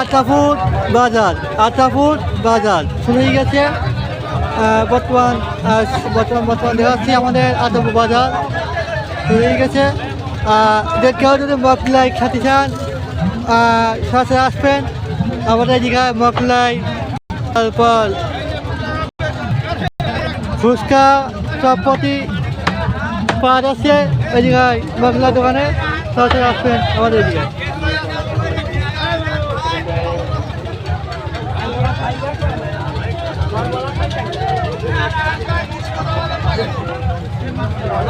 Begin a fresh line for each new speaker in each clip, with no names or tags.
আতাপুর বাজার আতাপুর বাজার। শুরু হয়ে গেছে বর্তমান বর্তমান বর্তমান দেখাচ্ছি আমাদের আতাপুর বাজার। শুরু হয়ে গেছে কেউ যদি মকলাই খেতে চান সরাসরি আসবেন আমাদের দীঘায় মকলাই তারপর ফুচকা চপতি পাওয়া যাচ্ছে ওই জায়গায় মশলা দোকানে সরাসরি আসবেন আমাদের দিকে
গরম গরম চটপটি হবে এই যে গরম গরম গরম গরম গরম গরম দেখো গরম গরম এই যে গরম গরম গরম গরম এই যে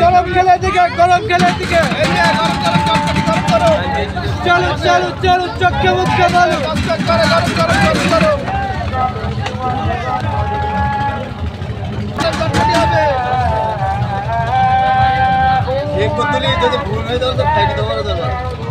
গরম খেলে দিকে গরম খেলে দিকে চলো চলো চলো চক্কে মুক্কে বলো গরম গরম গরম গরম
పొత్తులు భూమి మీద తగ్గి